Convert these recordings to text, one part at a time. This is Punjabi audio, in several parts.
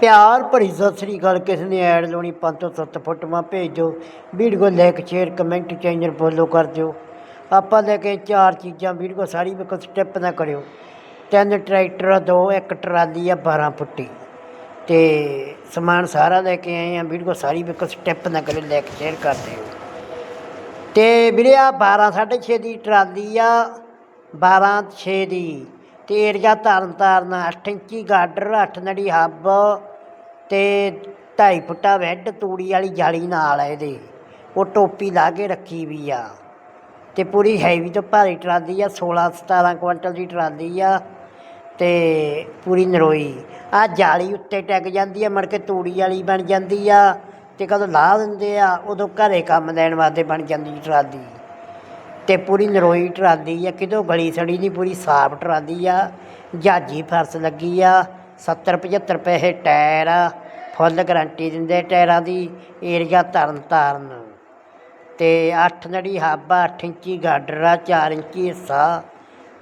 ਪਿਆਰ ਭਰੀ ਸਤਿ ਸ੍ਰੀ ਅਕਾਲ। ਕਿਸੇ ਨੇ ਐਡ ਲਾਉਣੀ 5 ਤੋਂ 7 ਫੋਟੋਆਂ ਭੇਜ। ਦਿਓ video like share comment channel follow ਕਰ ਦਿਓ। ਆਪਾਂ ਲੈ ਕੇ ਚਾਰ ਚੀਜ਼ਾਂ ਵੀਡੀਓ ਸਾਰੀ ਵੇਖੋ ਸਟੈਪ ਨਾ ਕਰਿਓ। ਤਿੰਨ ਟਰੈਕਟਰ ਦੋ, ਇੱਕ ਟਰਾਲੀ ਆ 12 ਫੁੱਟੀ। ਤੇ ਸਮਾਨ ਸਾਰਾ ਲੈ ਕੇ ਆਏ ਆ। ਵੀਡੀਓ ਸਾਰੀ ਵੇਖੋ ਸਟੈਪ ਨਾ ਕਰਿਓ ਲਾਈਕ ਸ਼ੇਅਰ ਕਰ ਦਿਓ। ਤੇ ਵੀਰੇ ਆ 12 6.5 ਦੀ ਟਰਾਲੀ ਆ। 12 6 ਦੀ ਏਰੀਆ ਤਰਨ ਤਾਰਨ 8 ਇੰਚੀ ਗਾਡਰ 8 ਨੜੀ ਹੱਬ ਤੇ 2.5 ਫੁੱਟਾ ਵੈਡ ਤੂੜੀ ਵਾਲੀ ਜਾਲੀ ਨਾਲ ਆ ਇਹਦੇ। ਉਹ ਟੋਪੀ ਲਾ ਕੇ ਰੱਖੀ ਵੀ ਆ। ਤੇ ਪੂਰੀ ਹੈਵੀ ਤੋਂ ਭਾਰੀ ਟਰਾਲੀ ਆ 16 17 ਕੁਇੰਟਲ ਦੀ ਟਰਾਲੀ ਆ ਤੇ ਪੂਰੀ ਨਰੋਈ। ਆ ਜਾਲੀ ਉੱਤੇ ਟਿਕ ਜਾਂਦੀ ਆ ਮੜ ਕੇ ਤੂੜੀ ਵਾਲੀ ਬਣ ਜਾਂਦੀ ਆ ਤੇ ਕਦੋਂ ਲਾ ਦਿੰਦੇ ਆ, ਉਦੋਂ ਘਰੇ ਕੰਮ ਦੇਣ ਵਾਸਤੇ ਬਣ ਜਾਂਦੀ ਟਰਾਲੀ। ਤੇ ਪੂਰੀ ਨਰੋਈ ਟਰਾਲੀ ਆ, ਕਿਤੋਂ ਗਲੀ ਸੜੀ ਨਹੀਂ, ਪੂਰੀ ਸਾਫ਼ ਟਰਾਲੀ ਆ। ਜਾਜੀ ਫਰਸ ਲੱਗੀ ਆ 70 75 ਰੁਪਏ ਟਾਇਰ ਆ, ਫੁੱਲ ਗਾਰੰਟੀ ਦਿੰਦੇ ਟਾਇਰਾਂ ਦੀ, ਏਰੀਆ ਤਰਨ ਤਾਰਨ ਤੇ 8 ਨੜੀ ਹੱਬ ਆ 8 ਇੰਚੀ ਗਾਡਰ ਆ 4 ਇੰਚੀ ਹਿੱਸਾ।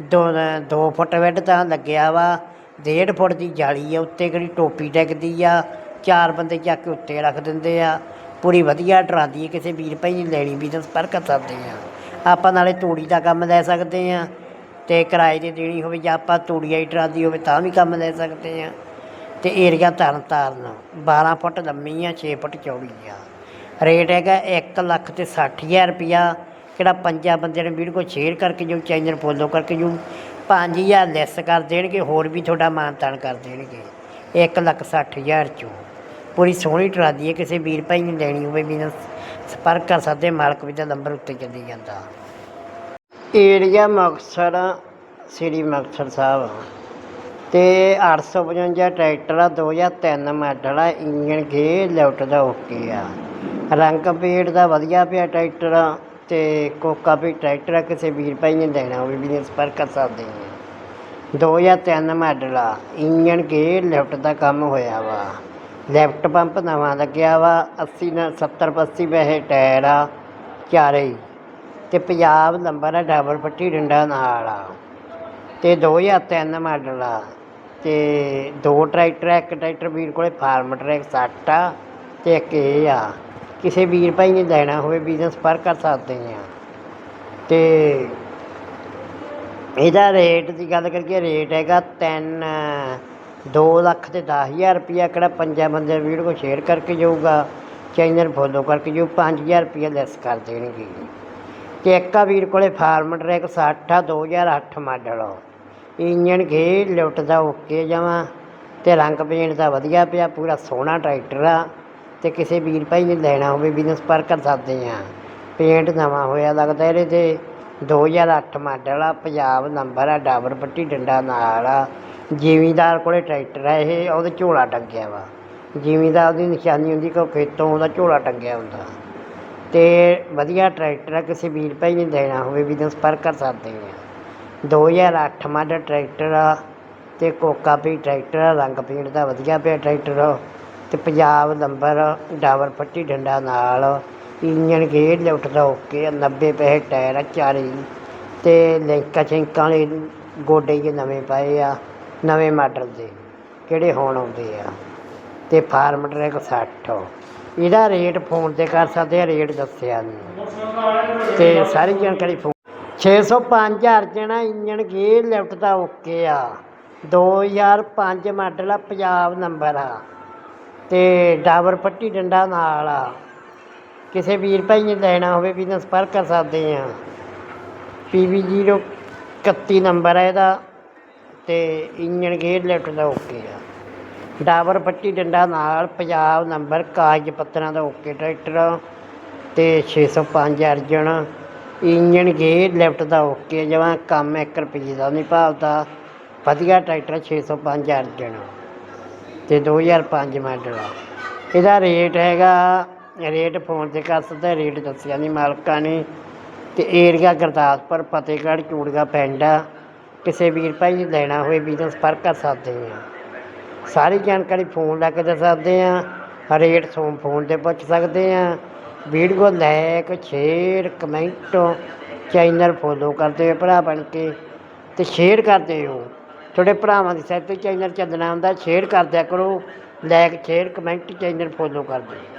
ਦੋ ਦੋ ਫੁੱਟ ਵਿੱਡ ਤਾਂ ਲੱਗਿਆ ਵਾ, ਡੇਢ ਫੁੱਟ ਦੀ ਜਾਲੀ ਆ, ਉੱਤੇ ਕਿਹੜੀ ਟੋਪੀ ਡਿੱਗਦੀ ਆ, ਚਾਰ ਬੰਦੇ ਚੱਕ ਕੇ ਉੱਤੇ ਰੱਖ ਦਿੰਦੇ ਆ। ਪੂਰੀ ਵਧੀਆ ਟਰਾਲੀ ਆ, ਕਿਸੇ ਵੀਰ ਭਾਈ ਨੇ ਲੈਣੀ ਵੀ ਤਾਂ ਸੰਪਰਕ ਕਰ ਸਕਦੇ ਆ। ਆਪਾਂ ਨਾਲੇ ਤੂੜੀ ਦਾ ਕੰਮ ਲੈ ਸਕਦੇ ਹਾਂ ਅਤੇ ਕਿਰਾਏ ਤੇ ਦੇਣੀ ਹੋਵੇ ਜਾਂ ਆਪਾਂ ਤੂੜੀ ਵਾਲੀ ਟਰਾਲੀ ਹੋਵੇ ਤਾਂ ਵੀ ਕੰਮ ਲੈ ਸਕਦੇ ਹਾਂ। ਅਤੇ ਏਰੀਆ ਤਰਨ ਤਾਰਨ 12 ਫੁੱਟ ਲੰਮੀ ਆ, ਛੇ ਫੁੱਟ ਚੌੜੀ ਆ। ਰੇਟ ਹੈਗਾ ਇੱਕ ਲੱਖ ਤੇ 60000 ਰੁਪਿਆ ਕਿਹੜਾ ਪੰਜਾਂ ਬੰਦਿਆਂ ਨੇ ਵੀਡੀਓ ਸ਼ੇਅਰ ਕਰਕੇ ਜੋ ਚੈਨਲ ਫੋਲੋ ਕਰਕੇ ਜੋ 5000 ਲੈਸ ਕਰ ਦੇਣਗੇ, ਹੋਰ ਵੀ ਤੁਹਾਡਾ ਮਾਨਤਾਨ ਕਰ ਦੇਣਗੇ। 1 ਲੱਖ 60000 ਚੋਂ। ਪੂਰੀ ਸੋਹਣੀ ਟਰਾਲੀ ਹੈ, ਕਿਸੇ ਵੀਰ ਭਾਈ ਨੇ ਲੈਣੀ ਹੋਵੇ ਬਿਜਨਸ ਸੰਪਰਕ ਕਰ ਸਕਦੇ ਮਾਲਕ ਵੀ ਦਾ ਨੰਬਰ ਉੱਤੇ ਚੱਲੀ ਜਾਂਦਾ। ਏਰੀਆ ਮੁਕਤਸਰ, ਸ੍ਰੀ ਮੁਕਤਸਰ ਸਾਹਿਬ। ਤੇ 855 ਟਰੈਕਟਰ ਆ 2003 ਮਾਡਲ ਆ ਇੰਜਨ ਗੇ ਲੈਫਟ ਦਾ ਓਕੇ ਆ। ਰੰਗ ਪੇੜ ਦਾ ਵਧੀਆ ਪਿਆ ਟਰੈਕਟਰ ਆ, ਤੇ ਕੋਕਾ ਵੀ ਟਰੈਕਟਰ ਆ, ਕਿਸੇ ਵੀਰ ਭਾਈ ਨੇ ਲੈਣਾ ਹੋਵੇ ਵੀ ਸੰਪਰਕ ਕਰ ਸਕਦੇ ਆ 2003 ਮਾਡਲ ਆ ਇੰਜਨ ਗੇ ਲੈਫਟ ਦਾ ਕੰਮ ਹੋਇਆ ਵਾ। ਲੈਫਟ ਪੰਪ ਨਵਾਂ ਲੱਗਿਆ ਵਾ 80 ਨਾਲ 70 80 ਪੈਸੇ ਟਾਇਰ ਆ ਚਾਰੇ ਹੀ। ਤੇ ਪੰਜਾਬ ਨੰਬਰ ਆ ਡਬਲ ਪੱਟੀ ਡੰਡਾ ਨਾਲ ਆ। ਤੇ 2003 ਮਾਡਲ ਆ। ਤੇ ਦੋ ਟਰੈਕਟਰ ਆ, ਇੱਕ ਟਰੈਕਟਰ ਵੀਰ ਕੋਲੇ ਫਾਰਮ ਟਰੈਕ 60 ਆ ਤੇ ਇੱਕ ਇਹ ਆ। ਕਿਸੇ ਵੀਰ ਭਾਈ ਨੇ ਲੈਣਾ ਹੋਵੇ ਬਿਜ਼ਨਸ ਪਰ ਕਰ ਸਕਦੇ ਆ। ਤੇ ਇਹਦਾ ਰੇਟ ਦੀ ਗੱਲ ਕਰੀਏ ਰੇਟ ਹੈਗਾ 3 ਦੋ ਲੱਖ ਅਤੇ ਦਸ ਹਜ਼ਾਰ ਰੁਪਈਆ ਕਿਹੜਾ ਪੰਜਾਂ ਬੰਦੇ ਵੀਡੀਓ ਕੋ ਸ਼ੇਅਰ ਕਰਕੇ ਜਾਊਗਾ। ਚੈਨਲ ਫੋਲੋ ਕਰਕੇ ਜਾਊ, ਪੰਜ ਹਜ਼ਾਰ ਰੁਪਈਆ ਲੈਸ ਕਰ ਦੇਣਗੇ। ਅਤੇ ਇੱਕ ਵੀਰ ਕੋਲੇ ਫਾਰਮ ਟਰੈਕ ਸੱਠ ਆ 2008 ਮਾਡਲ ਇੰਜਨ ਗੇ ਲਿਫਟ ਦਾ ਓਕੇ ਜਾਵਾਂ। ਅਤੇ ਰੰਗ ਪੇਂਟ ਦਾ ਵਧੀਆ ਪਿਆ, ਪੂਰਾ ਸੋਹਣਾ ਟਰੈਕਟਰ ਆ। ਅਤੇ ਕਿਸੇ ਵੀਰ ਭਾਈ ਨੇ ਲੈਣਾ ਹੋਵੇ ਬਿਜ਼ਨਸ ਪਰ ਕਰ ਸਕਦੇ ਆ। ਪੇਂਟ ਨਵਾਂ ਹੋਇਆ ਲੱਗਦਾ ਇਹਦੇ ਤੇ। 2008 ਮਾਡਲ ਆ, ਪੰਜਾਬ ਨੰਬਰ ਆ, ਡਾਬਰ ਪੱਟੀ ਡੰਡਾ ਨਾਲ ਆ। ਜ਼ਿਮੀਂਦਾਰ ਕੋਲੇ ਟਰੈਕਟਰ ਆ ਇਹ, ਉਹਦੇ ਝੋਲਾ ਟੰਗਿਆ ਵਾ। ਜ਼ਿਮੀਂਦਾਰ ਦੀ ਨਿਸ਼ਾਨੀ ਹੁੰਦੀ ਕਿ ਉਹ ਖੇਤੋਂ ਉਹਦਾ ਝੋਲਾ ਟੰਗਿਆ ਹੁੰਦਾ। ਅਤੇ ਵਧੀਆ ਟਰੈਕਟਰ ਆ, ਕਿਸੇ ਵੀਰ ਭਾਈ ਨੇ ਦੇਣਾ ਹੋਵੇ, ਵੀ ਤਾਂ ਸੰਪਰਕ ਕਰ ਸਕਦੇ ਹਾਂ ਦੋ ਹਜ਼ਾਰ ਅੱਠ ਮਾਡਲ ਟਰੈਕਟਰ ਆ ਅਤੇ ਕੋਕਾ ਵੀ ਟਰੈਕਟਰ ਆ, ਰੰਗ ਪੇਂਟ ਦਾ ਵਧੀਆ ਪਿਆ ਟਰੈਕਟਰ। ਅਤੇ ਪੰਜਾਬ ਨੰਬਰ ਡਾਵਰ ਪੱਟੀ ਡੰਡਾ ਨਾਲ ਇੰਜਨ ਗੇਅਰ ਲਿਫਟ ਦਾ ਓਕੇ 90 ਪੈਸੇ ਟਾਇਰ ਆ ਚਾਰੇ ਅਤੇ ਤੇ ਲਿੰਕਾਂ ਛਿੰਕਾਂ ਵਾਲੇ ਗੋਡੇ ਜਿਹੇ ਨਵੇਂ ਪਾਏ ਆ। ਨਵੇਂ ਮਾਡਲ ਦੇ ਕਿਹੜੇ ਹੁਣ ਆਉਂਦੇ ਆ? ਤੇ ਫਾਰਮ ਟਰੈਕ 60 ਇਹਦਾ ਰੇਟ ਫੋਨ ਤੇ ਕਰ ਸਕਦੇ ਆ, ਰੇਟ ਦੱਸਿਆ ਨਹੀਂ ਤੇ ਸਾਰੀ ਜਾਣਕਾਰੀ ਫੋਨ 605 ਅਰਜਨ ਆ ਇੰਜਨ ਗੇਅਰ ਲਿਫਟ ਦਾ ਓਕੇ ਆ। 2005 ਮਾਡਲ ਆ, ਪੰਜਾਬ ਨੰਬਰ ਆ। ਤੇ ਡਾਬਰ ਪੱਟੀ ਡੰਡਾ ਨਾਲ ਆ। ਕਿਸੇ ਵੀਰ ਭਾਈ ਨੇ ਲੈਣਾ ਹੋਵੇ ਵੀ ਤਾਂ ਸੰਪਰਕ ਕਰ ਸਕਦੇ ਆ। ਪੀਵੀ 031 ਨੰਬਰ ਹੈ ਇਹਦਾ। ਅਤੇ ਇੰਜਣ ਗੇਅਰ ਲਿਫਟ ਦਾ ਓਕੇ ਆ। ਡਾਬਰ ਪੱਟੀ ਡੰਡਾ ਨਾਲ ਪੰਜਾਬ ਨੰਬਰ ਕਾਗਜ਼ ਪੱਤਰਾਂ ਦਾ ਓਕੇ ਟਰੈਕਟਰ ਅਤੇ ਛੇ ਸੌ ਪੰਜ ਅਰਜਨ। ਇੰਜਣ ਗੇਅਰ ਲਿਫਟ ਦਾ ਓਕੇ ਜਮਾਂ ਕੰਮ ਇੱਕ ਰੁਪਈਏ ਦਾ ਨਹੀਂ ਭਾਲਦਾ। ਵਧੀਆ ਟਰੈਕਟਰ 605 ਅਰਜਨ ਅਤੇ ਤੇ 2005 ਮਾਡਲ। ਆ ਇਹਦਾ ਰੇਟ ਹੈਗਾ, ਰੇਟ ਫੋਨ ਤੇ ਕਰ ਸਕਦਾ, ਰੇਟ ਦੱਸਿਆ ਨਹੀਂ ਮਾਲਕਾਂ ਨੇ। ਅਤੇ ਏਰੀਆ ਗੁਰਦਾਸਪੁਰ, ਫਤਿਹਗੜ੍ਹ, ਚੂੜੀਆਂ ਪਿੰਡ। ਆ ਕਿਸੇ ਵੀਰ ਭਾਈ ਨੇ ਲੈਣਾ ਹੋਵੇ ਵੀ ਤਾਂ ਸੰਪਰਕ ਕਰ ਸਕਦੇ ਆ। ਸਾਰੀ ਜਾਣਕਾਰੀ ਫੋਨ ਲਾ ਕੇ ਦੇ ਸਕਦੇ ਆ ਰੇਟ ਸੋਮ ਫੋਨ ਤੇ ਪੁੱਛ ਸਕਦੇ ਆ। Video like share comment channel follow ਕਰਦੇ ਹੋ ਭਰਾ ਬਣ ਕੇ ਤੇ ਸ਼ੇਅਰ ਕਰਦੇ ਹੋ। ਤੁਹਾਡੇ ਭਰਾਵਾਂ ਦੀ ਸਾਈਡ ਤੇ ਚੈਨਲ ਚੱਲਣਾ ਹੁੰਦਾ ਸ਼ੇਅਰ ਕਰਦਿਆ ਕਰੋ like share comment channel follow ਕਰਦੇ। ਦਿਓ